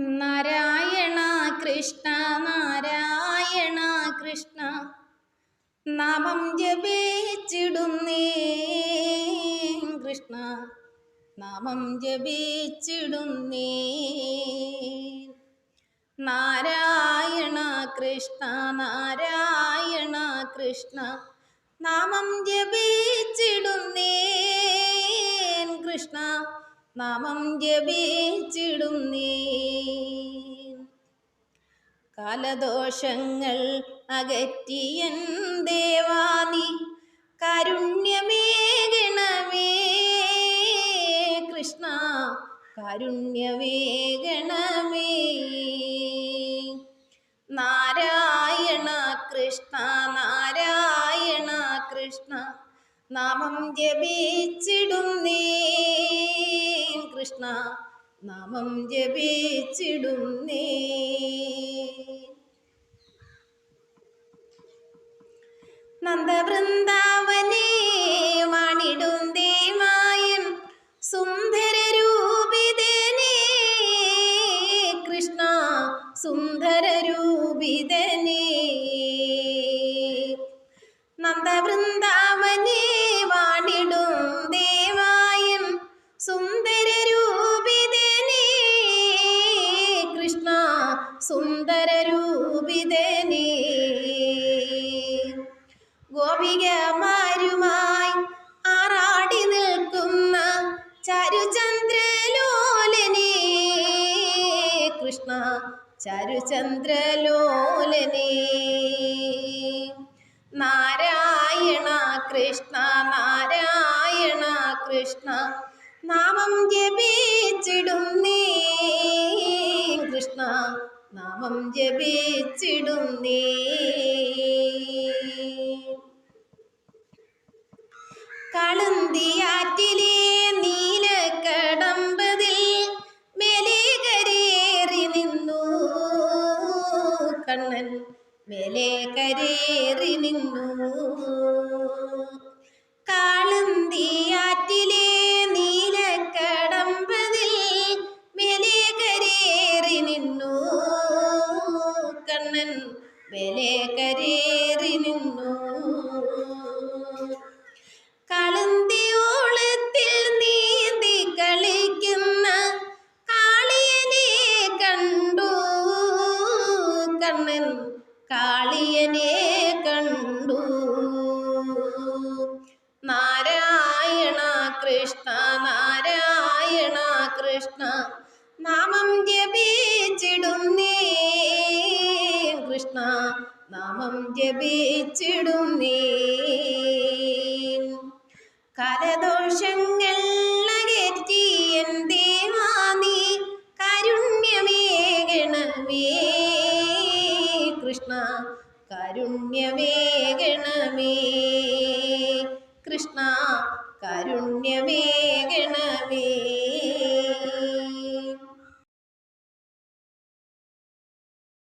നാരായണ കൃഷ്ണ നാരായണ കൃഷ്ണ നാമം ജപിച്ചിടുന്നേ കൃഷ്ണ നാമം ജപിച്ചിടുന്നേ നാരായണ കൃഷ്ണ നാരായണ കൃഷ്ണ നാമം ജപിച്ചിടുന്നേ കൃഷ്ണ നാമം ജപിച്ചിടുന്നേ കാലദോഷങ്ങൾ അകറ്റിയൻ ദേവാനി. കാരുണ്യമേകണമേ കൃഷ്ണ കാരുണ്യമേകണമേ നാരായണ കൃഷ്ണ നാരായണ കൃഷ്ണ നാമം ജപിച്ചിടുന്നേ കൃഷ്ണ. നാമം ജപിച്ചിടുന്നേ നന്ദവൃന്ദാവനേ മണിടും ദേവായൻ സുന്ദര രൂപിതനേ കൃഷ്ണ സുന്ദര രൂപിതനേ നന്ദവൃന്ദാവനേ ഗോപികമാരുമായി ആറാടി നിൽക്കുന്ന ചരുചന്ദ്രലോലനെ. കൃഷ്ണ ചരുചന്ദ്രലോലനെ. നാരായണ കൃഷ്ണ നാരായണ കൃഷ്ണ നാമം ജപിച്ചിടുന്നേ കൃഷ്ണ നാമം ജപിച്ചിടുന്നേ കളുന്തിയാറ്റിലെ നീലക്കടമ്പതിൽ മേലെ കരേറി നിന്നു. കണ്ണൻ മെലേകരേറി കരേറി നിന്നു. കാളുന്തിയാറ്റിലെ നീലക്കടമ്പതിൽ മേലെ കരേറി നിന്നു. കണ്ണൻ മെലേകരേറി കരേറി നിന്നു. നാമം ജപിച്ചിടുന്നേ കൃഷ്ണ നാമം ജപിച്ചിടുന്നേ. കരദോഷങ്ങൾ കാരുണ്യമേകണമേ കൃഷ്ണ കാരുണ്യമേകണമേ കൃഷ്ണ കാരുണ്യമേ